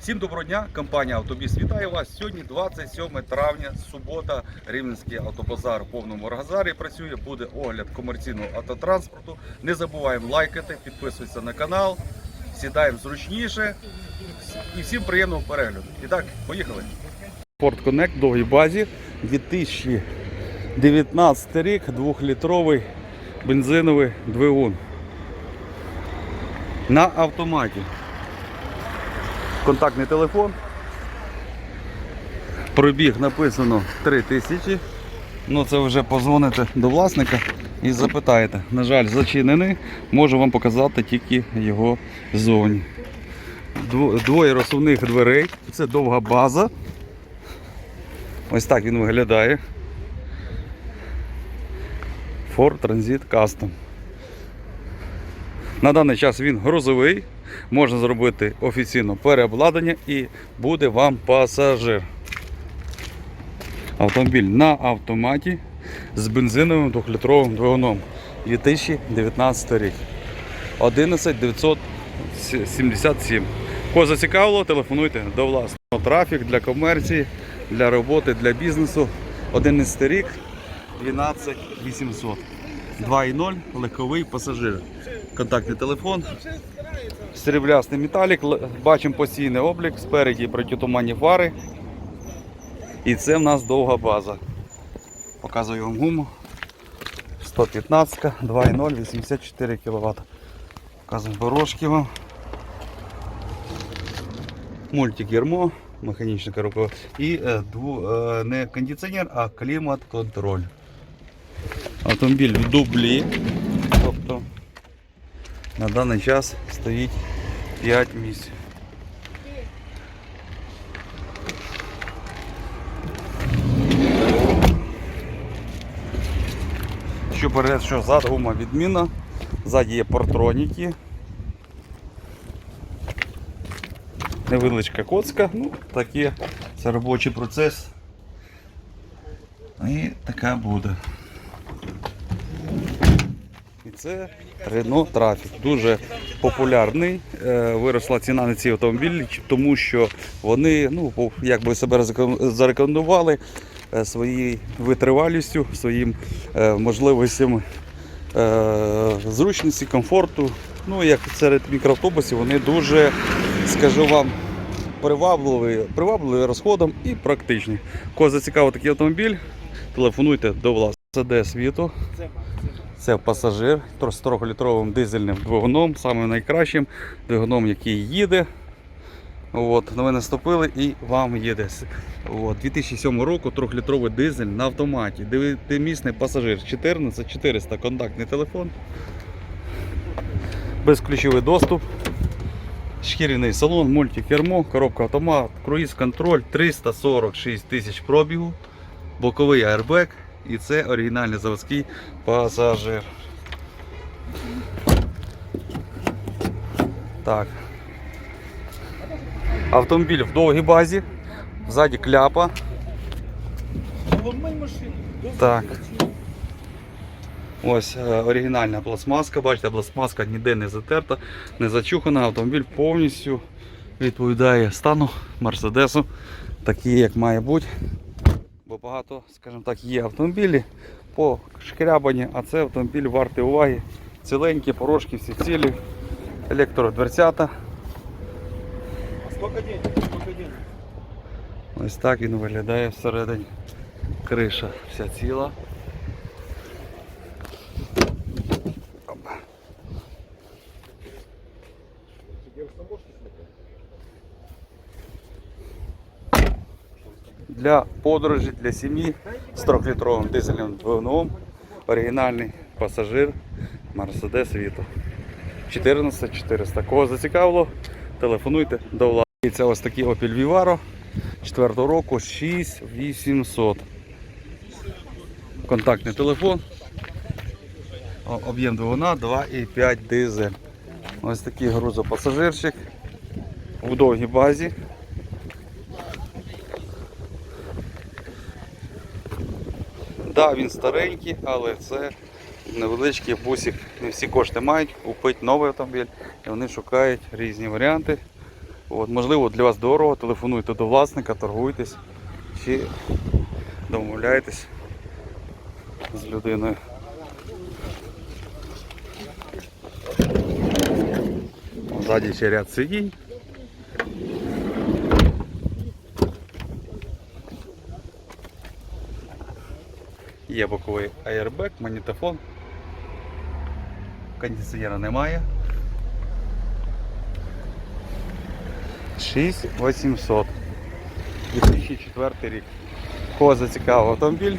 Всім доброго дня, компанія Автобіс вітає вас. Сьогодні 27 травня, субота, Рівненський автобазар в повному організарі працює. Буде огляд комерційного автотранспорту. Не забуваємо лайкати, підписуватися на канал, сідаємо зручніше і всім приємного перегляду. І так, поїхали. Ford Connect довгій базі 2019 рік, 2-літровий бензиновий двигун. На автоматі. Контактний телефон. Пробіг написано 3000. Ну це вже позвоните до власника і запитаєте. На жаль, зачинений. Можу вам показати тільки його зовні. Двоє розсувних дверей. Це довга база. Ось так він виглядає. Ford Transit Custom. На даний час він грузовий. Можна зробити офіційно переобладнання і буде вам пасажир. Автомобіль на автоматі з бензиновим 2-літровим двигуном 2019 рік. 11977. Кого зацікавило, телефонуйте до власного. Трафік для комерції, для роботи, для бізнесу. 11 рік 12800. 2.0 легковий пасажир. Контактний телефон. Сріблястий металік. Бачимо постійний облік. Спереді протитуманні фари. І це в нас довга база. Показую вам гуму. 115, 2.0, 84 кВт. Показуємо борошки вам. Мультикермо, механічна коробка і е, е, не кондиціонер, а клімат-контроль. Автомобіль в дублі. На даний час стоїть 5 місць. Що перед, що зад гума відмінна. Ззаді є портроніки. Невеличка коцка, ну таке, це робочий процес. І така буде. Це Renault Trafic. Дуже популярний. Е, Виросла ціна на ці автомобілі, тому що вони ну, як себе зарекомендували е, своєю витривалістю, своїм е, можливостями е, зручності, комфорту. Ну, як серед мікроавтобусів, вони дуже, скажу вам, привабливі, привабливі розходом і практичні. Кого зацікавив такий автомобіль, телефонуйте до власного. Це де світу. Це пасажир з 3-літровим дизельним двигуном, самим найкращим двигуном, який їде. От, на мене стопили і вам їде. От, 2007 року 3-літровий дизель на автоматі. Дев'ятимісний пасажир 14400 контактний телефон. Безключовий доступ. Шкіряний салон, мультикермо, коробка автомат, круїз контроль 346 тисяч пробігу, боковий аербек і це оригінальний заводський пасажир. Так. Автомобіль в довгій базі, ззаді кляпа. Так. Ось е, оригінальна пластмаска, бачите, пластмаска ніде не затерта, не зачухана. Автомобіль повністю відповідає стану Мерседесу, такий, як має бути. Бо багато, скажімо так, є автомобілі по шкрябані, а це автомобіль вартий уваги. Ціленькі, порошки всі цілі, електродверцята. А скільки день? Скільки день? Ось так він виглядає всередині. Криша вся ціла. Для подорожі, для сім'ї з 3-літровим дизельним двигуном. Оригінальний пасажир Mercedes Vito. 14400. Кого зацікавило, телефонуйте до влади. Це ось такий Opel Vivaro 4 року 6800. Контактний телефон. Об'єм двигуна 2,5 дизель. Ось такий грузопасажирчик в довгій базі. Да, він старенький, але це невеличкий бусик. Не всі кошти мають купити новий автомобіль і вони шукають різні варіанти. От, можливо, для вас дорого, телефонуйте до власника, торгуйтесь чи домовляйтесь з людиною. Ззаді ще ряд сидінь. Є боковий аербек, магнітофон. Кондиціонера немає. 6800. 2004 рік. Кого зацікавив автомобіль?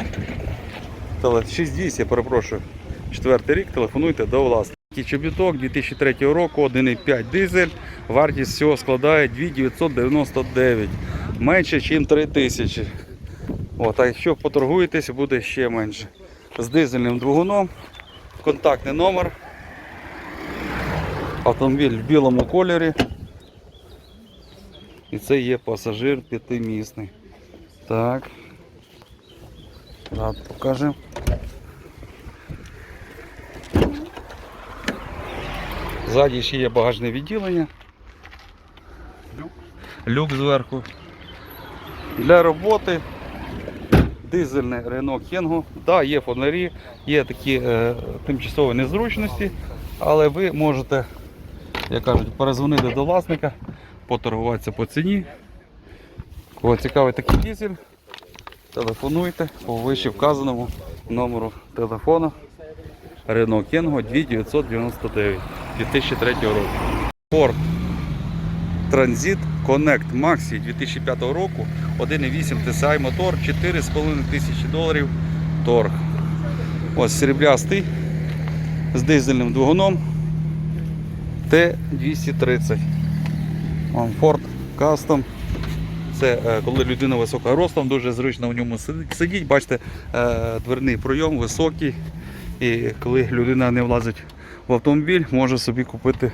Теле 6200, я перепрошую. Четвертий рік телефонуйте до власника. Чобіток 2003 року, 1,5 дизель. Вартість всього складає 2999. Менше, ніж 3000. От, а якщо поторгуєтесь, буде ще менше. З дизельним двигуном. Контактний номер. Автомобіль в білому кольорі. І це є пасажир п'ятимісний. Так. Зад покажемо. Ззаді ще є багажне відділення. Люк зверху. Для роботи дизельне Renault Kangoo. Да, є фонарі, є такі е, тимчасові незручності, але ви можете, як кажуть, перезвонити до власника, поторгуватися по ціні. Кого цікавий такий дизель, телефонуйте по вище вказаному номеру телефону. Renault Kangoo 2999 2003 року. Ford Transit Connect Maxi 2005 року 1,8 TSI мотор 4,5 тисячі доларів торг. Ось сріблястий з дизельним двигуном Т230. Вон Ford Custom. Це е, коли людина висока ростом, дуже зручно в ньому сидіть. Бачите, е, дверний пройом високий. І коли людина не влазить в автомобіль, може собі купити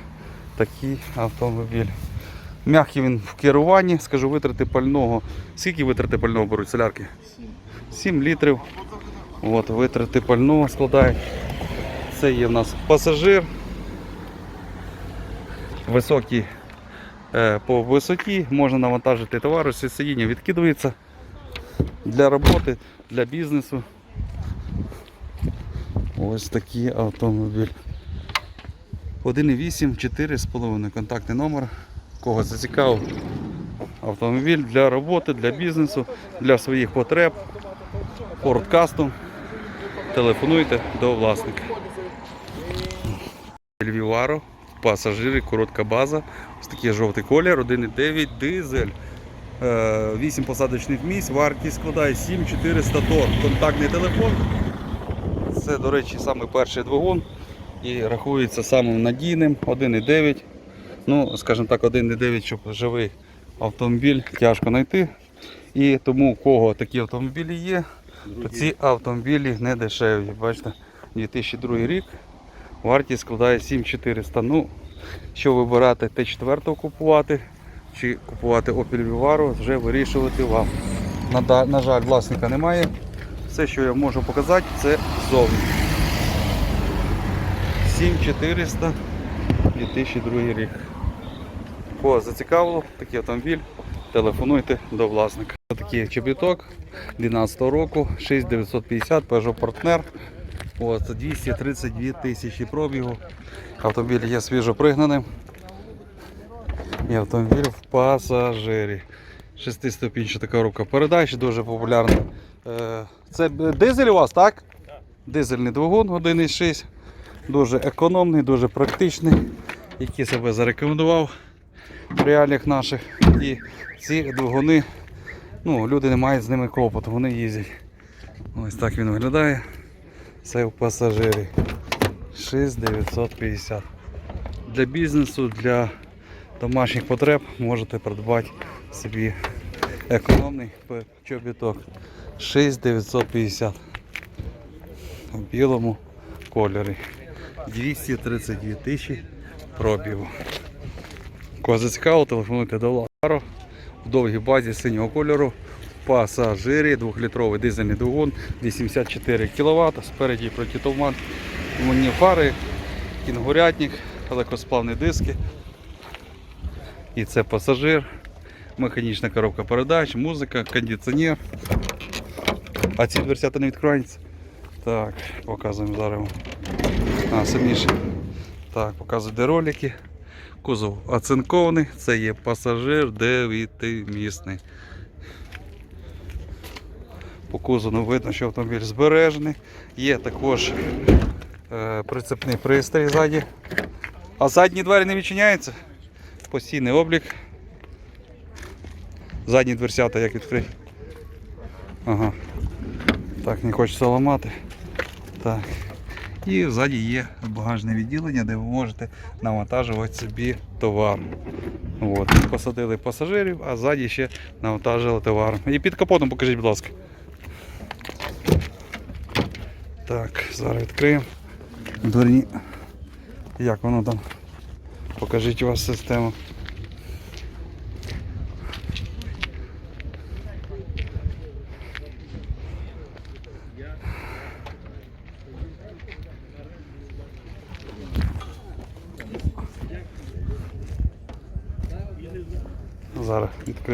такий автомобіль. Мягкий він в керуванні, скажу, витрати пального. Скільки витрати пального беруть солярки? 7 літрів. От, витрати пального складають. Це є в нас пасажир. Високий е, по висоті, можна навантажити товар, ось сидіння відкидується для роботи, для бізнесу. Ось такий автомобіль. 1,8, 4,5 контактний номер. Кого зацікавив автомобіль для роботи, для бізнесу, для своїх потреб. Ford. Телефонуйте до власника. Львіваро, пасажири, коротка база. Ось такий жовтий колір, 1,9 дизель. 8 посадочних місць, вартість складає 7400 тонн. Контактний телефон. Це, до речі, саме перший двигун і рахується самим надійним 1,9. Ну, скажімо так, 1,9, щоб живий автомобіль тяжко знайти. І тому у кого такі автомобілі є, то ці автомобілі не дешеві. Бачите, 2002 рік. Вартість складає 7400. Ну, що вибирати Т4 купувати чи купувати Opel Vivaro, вже вирішувати вам. На, на жаль, власника немає. Все, що я можу показати, це ззовні. 7400 2002 рік. Кого зацікавило такий автомобіль, телефонуйте до власника. Такий чобіток 12 року, 6950 Peugeot Partner. От, 232 тисячі пробігу. Автомобіль є свіжопригнаним. І автомобіль в пасажирі. Шестиступінчата коробка передач, дуже популярна. Е, Це дизель у вас, так? Дизельний двигун 1,6. Дуже економний, дуже практичний, який себе зарекомендував в реаліях наших. І ці двигуни, ну, люди не мають з ними клопоту, вони їздять. Ось так він виглядає. Це в пасажирі. 6950. Для бізнесу, для домашніх потреб можете придбати собі економний чобіток. 6950 в білому кольорі. 232 тисячі пробігу. Кого зацікавило, телефонуйте до Лару в довгій базі синього кольору. Пасажирі, 2-літровий дизельний двигун, 84 кВт, спереді протитуман, фари, кінгурятник, легкосплавні диски. І це пасажир, механічна коробка передач, музика, кондиціонер. А ці дверцята не відкриваються. Так, показуємо зараз. А, сильніше. Так, показую, де ролики. Кузов оцинкований, це є пасажир дев'ятимісний. По кузову видно, що автомобіль збережений. Є також е, прицепний пристрій ззаді. А задні двері не відчиняються. Постійний облік. Задні дверцята як відкрити. Ага. Так, не хочеться ламати. Так. І ззаді є багажне відділення, де ви можете навантажувати собі товар. От. Посадили пасажирів, а ззаді ще навантажили товар. І під капотом покажіть, будь ласка. Так, зараз відкриємо. Дверні. Як воно там? Покажіть у вас систему.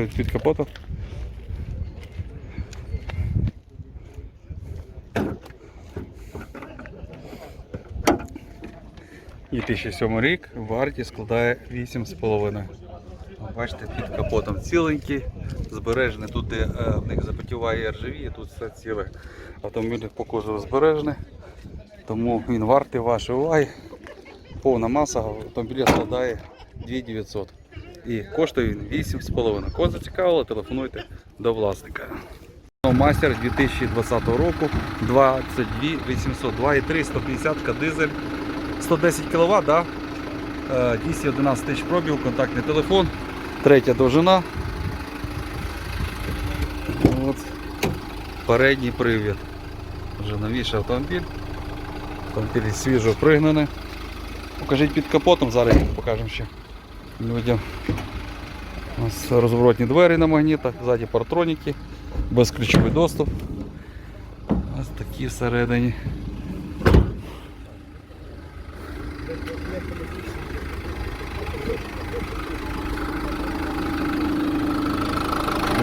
Відкриють під капотом. І 2007 рік вартість складає 8,5. Бачите, під капотом ціленький, збережений тут, де е, в них запотіває ржавіє, тут все ціле. Автомобіль по кузову збережений, тому він вартий вашої уваги. Повна маса автомобіля складає 2900. І коштує він 8,5. Кого зацікавило, телефонуйте до власника. Мастер 2020 року 22 800, 2,3, 150 дизель, 110 кВт, да? Е, 211 тисяч пробів, контактний телефон, третя довжина. От. Передній привід. Вже новіший автомобіль. Автомобіль свіжо пригнаний. Покажіть під капотом, зараз покажемо ще людям. Ось розворотні двері на магнітах, ззаді партроніки, безключовий доступ. Ось такі всередині.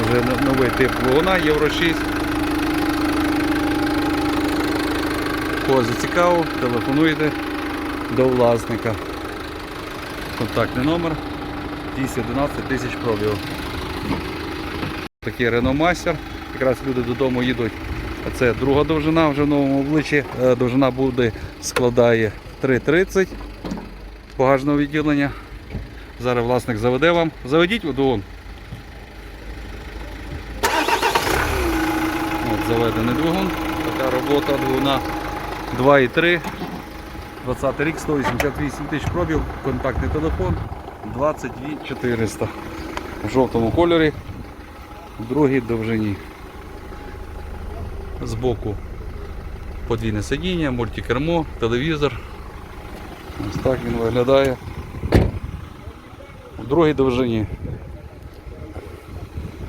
Вже новий тип двигуна Євро 6. Кого зацікавив, телефонуйте до власника. Контактний номер 211 тисяч пробігів. Такий Master. Якраз люди додому їдуть. Це друга довжина вже в новому обличчі. Е, Довжина буде складає 3,30 багажного відділення. Зараз власник заведе вам. Заведіть двигун. От заведений двигун. Така робота двигуна 2,3. 20 рік, 188 тисяч пробів, контактний телефон 22 400 в жовтому кольорі, в другій довжині. Збоку подвійне сидіння, мультикермо, телевізор. Ось так він виглядає. В другій довжині.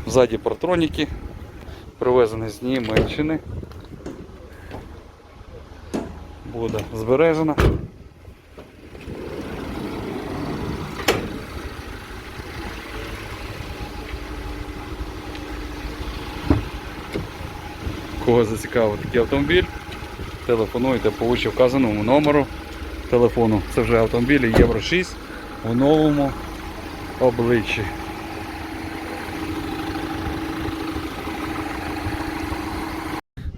Ззаді партроніки, привезені з Німеччини. Буде збережена. Кого зацікавив такий автомобіль, телефонуйте по вище вказаному номеру телефону. Це вже автомобілі Євро 6 у новому обличчі.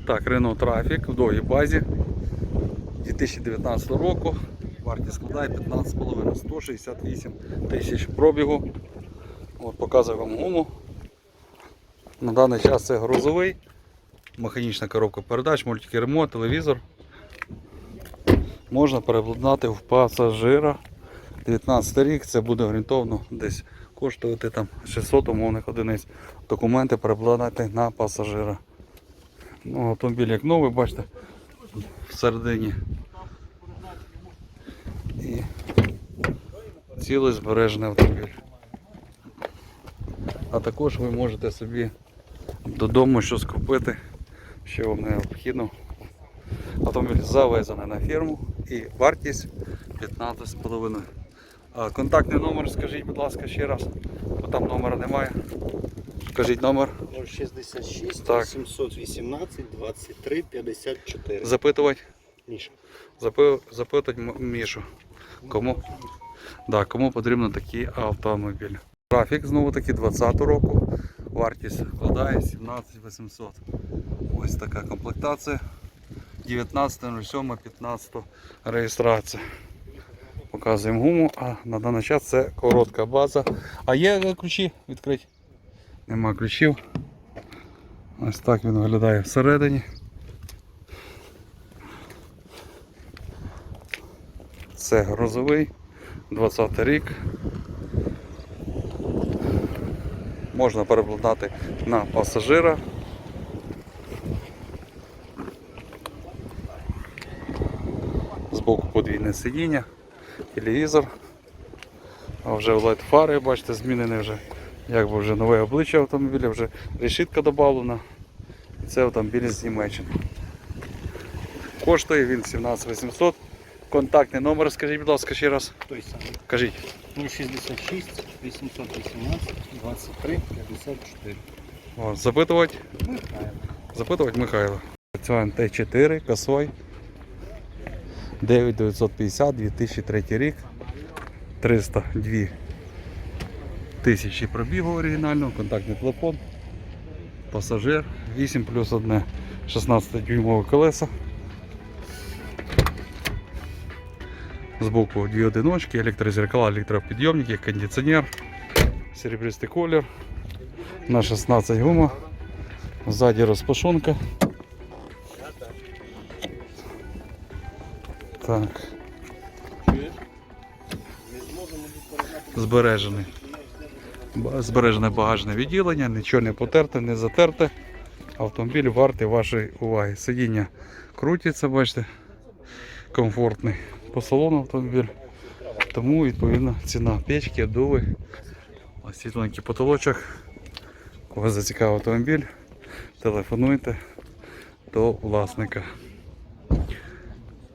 Так, Renault Traffic в довгій базі 2019 року. Вартість складає 15,5, 168 тисяч пробігу. От Показую вам гуму. На даний час це грузовий, механічна коробка передач, мультикермо, телевізор. Можна переобладнати в пасажира. 19 рік це буде орієнтовно десь коштувати там 600 умовних одиниць. Документи переобладнати на пасажира. Ну, автомобіль як новий, бачите, всередині. І цілий збережений автомобіль. А також ви можете собі додому щось купити, що вам необхідно. Автомобіль завезений на фірму і вартість 15,5. Контактний номер скажіть, будь ласка, ще раз. Бо там номера немає. Скажіть номер. 066 Так. 718 23 54. Запитувати. Міша. Запи... Запитать Мішу. Кому? Да, кому потрібно такі автомобілі. Трафік знову таки 20 року. Вартість складає 17 800. Ось така комплектація. 19.07.15 реєстрація. Показуємо гуму, а на даний час це коротка база. А є ключі відкриті? Нема ключів. Ось так він виглядає всередині. Це грузовий, 20 рік. Можна перекладати на пасажира. Збоку подвійне сидіння, телевізор. А вже led фари, бачите, змінені вже. Якби вже нове обличчя автомобіля, вже решітка додавлена. Це автомобіль з Німеччини. Коштує він 17 800. Контактний номер, скажіть, будь ласка, ще раз. Той самий. Кажіть. 066 818 23 54. О, запитувати. Михайло. Запитувати Михайло. Працюємо Т4, косой. 9950, 2003 рік. 302 тисячі пробігу оригінального, контактний телефон. Пасажир 8 плюс 1 16 дюймове колеса. Збоку дві одиночки, електрозеркала, електропідйомники, кондиціонер, серебристий колір. На 16 гума. Ззаді розпашонка. Так. Збережений. Збережене багажне відділення, нічого не потерте, не затерте. Автомобіль вартий вашої уваги. Сидіння крутиться, бачите, комфортний. По салону автомобіль. Тому відповідно ціна печки, обдуви, освітленький потолочок. Кого зацікавив автомобіль, телефонуйте до власника.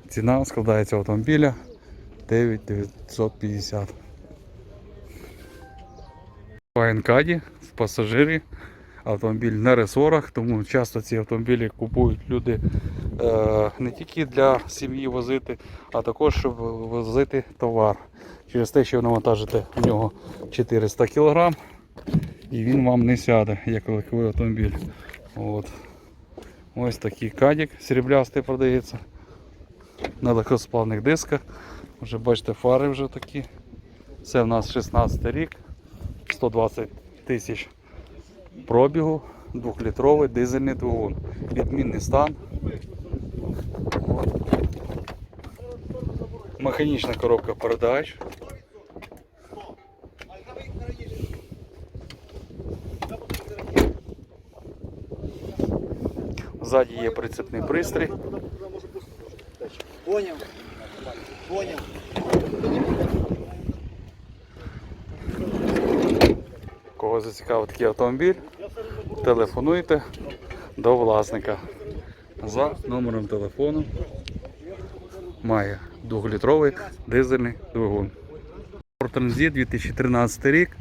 Ціна складається автомобіля 9950. По Енкаді в пасажирі автомобіль на ресорах, тому часто ці автомобілі купують люди е, не тільки для сім'ї возити, а також щоб возити товар. Через те, що ви навантажите в нього 400 кг і він вам не сяде, як легковий автомобіль. От. Ось такий кадік сріблястий продається на легкосплавних дисках. Вже бачите, фари вже такі. Це в нас 16 рік, 120 тисяч пробігу, 2-літровий дизельний двигун. Відмінний стан. Механічна коробка передач. Ззаді є прицепний пристрій. Поняв? Поняв. Кого зацікавив такий автомобіль, телефонуйте до власника за номером телефону. Має 2-літровий дизельний двигун. Transit 2013 рік.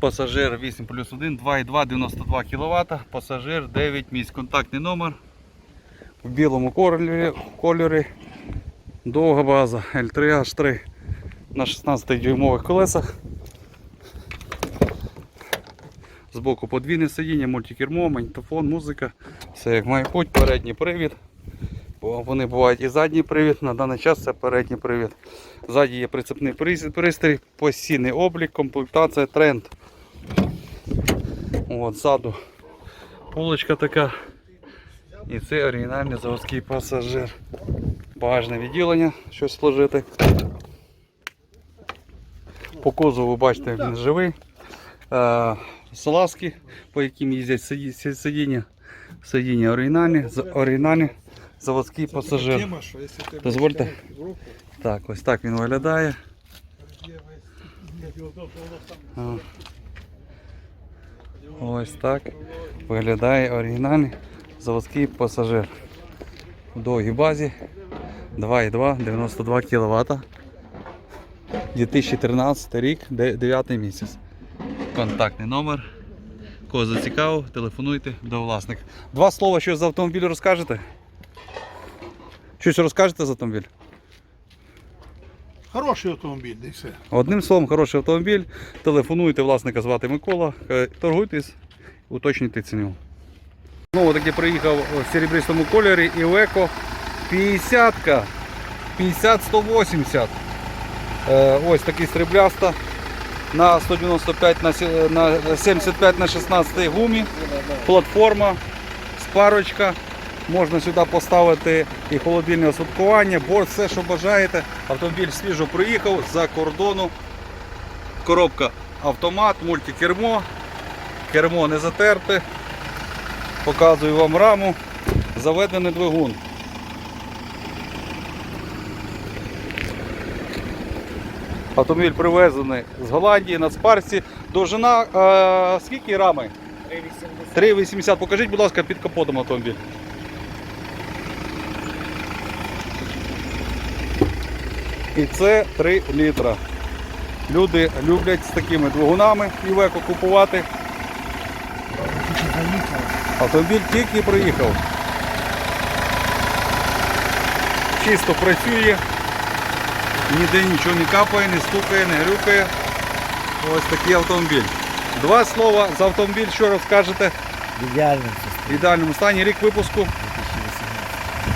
Пасажир 8 плюс 1, 2,2, 92 кВт. Пасажир 9 місць. Контактний номер. В білому кольорі, кольорі. Довга база L3H3 на 16 дюймових колесах. Збоку подвійне сидіння, мультикермо, магнітофон, музика. Все як має бути, передній привід. Бо Вони бувають і задній привід, на даний час це передній привід. Ззаді є прицепний пристрій, постійний облік, комплектація, тренд. От, ззаду полочка така. І це оригінальний заводський пасажир. Багажне відділення, щось сложити. По кузову ви бачите, він живий. Салазки, по яким їздять сидіння. Сидіння оригінальні, оригінальні заводський пасажир. Дозвольте. Так, ось так він виглядає. Ось так виглядає оригінальний заводський пасажир. В довгій базі 2,2, 92 кВт. 2013 рік, 9 місяць. Контактний номер. Кого зацікавив, телефонуйте до власника. Два слова, що за автомобіль розкажете? Щось розкажете за автомобіль? Хороший автомобіль, і все. Одним словом, хороший автомобіль. Телефонуйте, власника звати Микола, е, торгуйтесь, уточнюйте ціну. Знову таки приїхав в серебристому кольорі Iveco 50-ка. 50-180. Е, Ось такий срібляста на 195 на, на 75 на 16 гумі. Платформа, спарочка. Можна сюди поставити і холодильне осадкування, борт, все, що бажаєте. Автомобіль свіжо приїхав з-за кордону. Коробка автомат, мультикермо. Кермо не затерте. Показую вам раму. Заведений двигун. Автомобіль привезений з Голландії на спарці. Довжина е, скільки рами? 3,80. Покажіть, будь ласка, під капотом автомобіль. І це 3 літра. Люди люблять з такими двигунами Івеко купувати. Автомобіль тільки приїхав. Чисто працює, ніде нічого не капає, не стукає, не грюкає. Ось такий автомобіль. Два слова за автомобіль, що розкажете? В ідеальному В ідеальному стані рік випуску.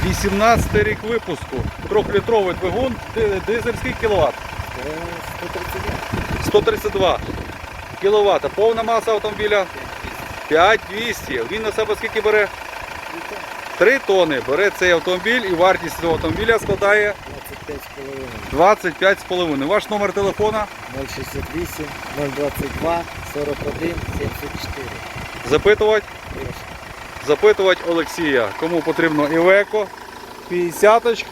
18 рік випуску. Трьохлітровий двигун, Ди- дизель скільки кіловат? 132 кВт. Повна маса автомобіля 5200. Він на себе скільки бере? 3 тони бере цей автомобіль і вартість цього автомобіля складає 25,5. Ваш номер телефона 068 022 41 74. запитувати, запитувати Олексія. Кому потрібно Івеко, 50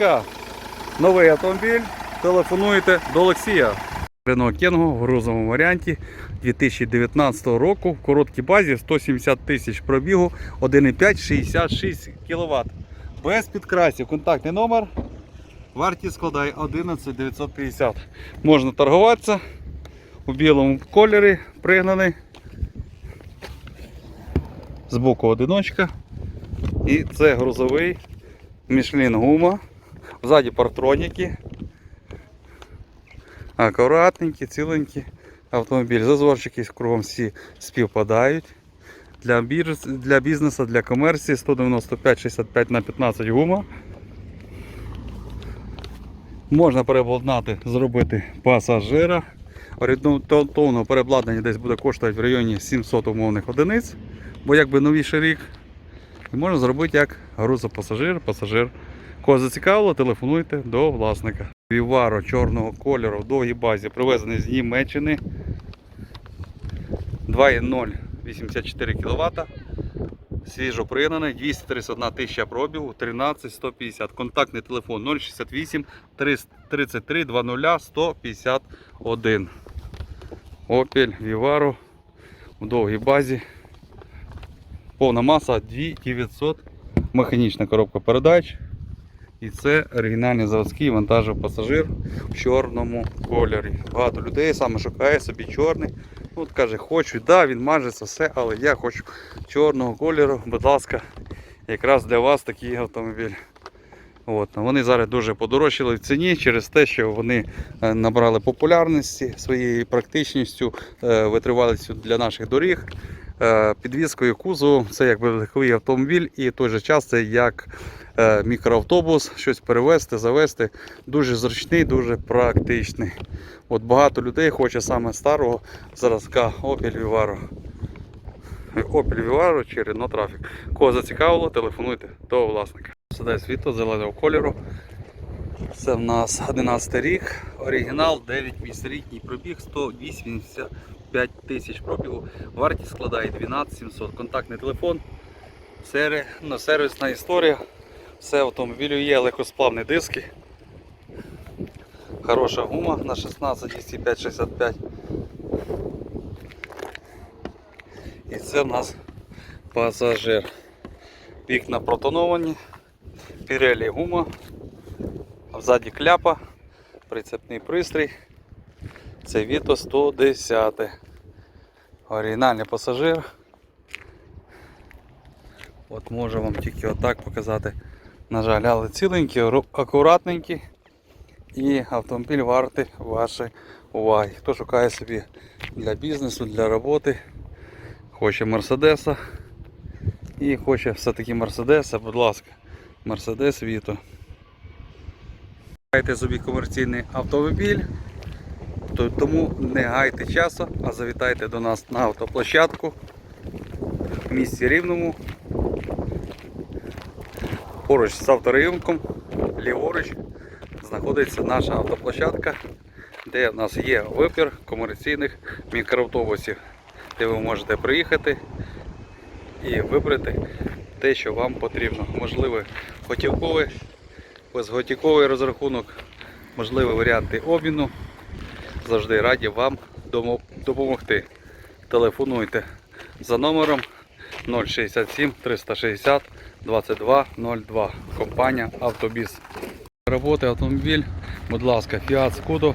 новий автомобіль. Телефонуйте до Олексія. Renault Kangoo в грузовому варіанті 2019 року в короткій базі 170 тисяч пробігу 1,5 66 кВт. Без підкрасів. Контактний номер. Вартість складає 11 950. Можна торгуватися у білому кольорі пригнаний. Збоку одиночка. І це грузовий Michelin гума. Ззаді партроніки. Акуратненькі, ціленькі автомобіль. Зазорчики кругом всі співпадають. Для бізнесу, для комерції 195-65 на 15 гума. Можна переобладнати, зробити пасажира. Орієнтовно переобладнання десь буде коштувати в районі 700 умовних одиниць, бо якби новіший рік. І можна зробити як грузопасажир, пасажир. Кого зацікавило, телефонуйте до власника. Віваро чорного кольору в довгій базі, привезений з Німеччини. 2,0 84 кВт. Свіжо пригнаний, 231 тисяча пробігу, 13 150. Контактний телефон 068 33 20 151. Opel Vivaro в довгій базі. Повна маса 2900. Механічна коробка передач. І це оригінальний заводський вантажний пасажир в чорному кольорі. Багато людей саме шукає собі чорний. От каже, хочу, да, він мажеться все, але я хочу чорного кольору. Будь ласка, якраз для вас такий автомобіль. От. Вони зараз дуже подорожчали в ціні через те, що вони е, набрали популярності своєю практичністю, е, витривалістю для наших доріг. Е, Підвіскою кузову це як легковий автомобіль і в той же час це як е, мікроавтобус, щось перевезти, завести. Дуже зручний, дуже практичний. От багато людей хоче саме старого зразка Opel Vivaro. Opel Vivaro чи Renault Traffic. Кого зацікавило, телефонуйте до власника. Сідає світло зеленого кольору. Це в нас 11 рік, оригінал 9 місць рідній пробіг 185 тисяч пробігу. Вартість складає 12 700. Контактний телефон, сери, ну, сервісна історія. Все автомобілю є, легкосплавні диски. Хороша гума на 16 205 65. І це в нас пасажир. Вікна протоновані, Pirelli гума, взаді кляпа, прицепний пристрій. Це Віто 110. Оригінальний пасажир. От можу вам тільки отак показати. На жаль, але ціленький, акуратненький. І автомобіль вартий вашої уваги. Хто шукає собі для бізнесу, для роботи, хоче Мерседеса і хоче все-таки Мерседеса, будь ласка, Мерседес Віто. Шукаєте собі комерційний автомобіль, то- тому не гайте часу, а завітайте до нас на автоплощадку в місті Рівному. Поруч з авторинком, ліворуч, знаходиться наша автоплощадка, де в нас є вибір комерційних мікроавтобусів, де ви можете приїхати і вибрати те, що вам потрібно. Можливо, готівковий, безготівковий розрахунок, можливі варіанти обміну. Завжди раді вам допомогти. Телефонуйте за номером 067 360 2202. Компанія Автобіс. Роботи автомобіль, будь ласка, Fiat Scudo,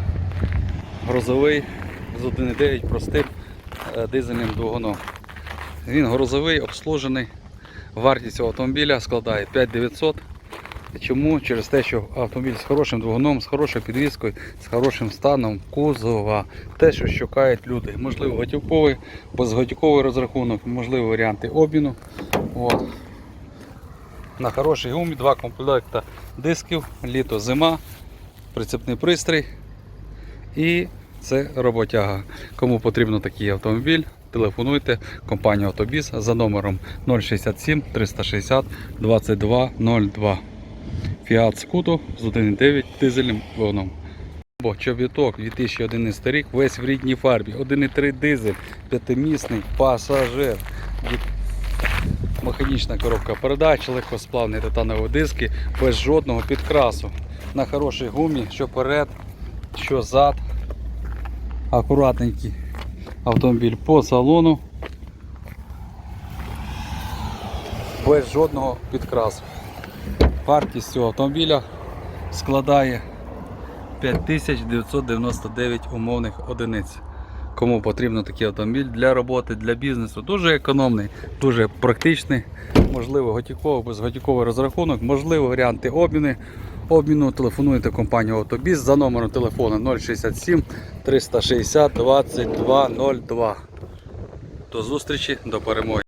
грузовий з 1.9 простим е, дизельним двигуном. Він грузовий, обслужений. Вартість автомобіля складає 5900. Чому? Через те, що автомобіль з хорошим двигуном, з хорошою підвіскою, з хорошим станом кузова. Те, що шукають люди. Можливо, готівковий, безготівковий розрахунок, можливі варіанти обміну. От. На хорошій гумі два комплекта дисків, літо, зима, прицепний пристрій і це роботяга. Кому потрібен такий автомобіль, телефонуйте компанію Автобіс за номером 067 360 2202. Fiat Scudo з 1.9 дизельним двигуном. Чобіток 2011 рік, весь в рідній фарбі, 1.3 дизель, п'ятимісний пасажир. Механічна коробка передач, легкосплавні титанові диски без жодного підкрасу. На хорошій гумі, що перед, що зад. Акуратненький автомобіль по салону. Без жодного підкрасу. Вартість цього автомобіля складає 5999 умовних одиниць. Кому потрібен такий автомобіль для роботи, для бізнесу. Дуже економний, дуже практичний, можливо, готівковий, безготівковий розрахунок, можливо, варіанти обміни. Обміну телефонуйте компанію Автобіс за номером телефону 067 360 2202. До зустрічі, до перемоги.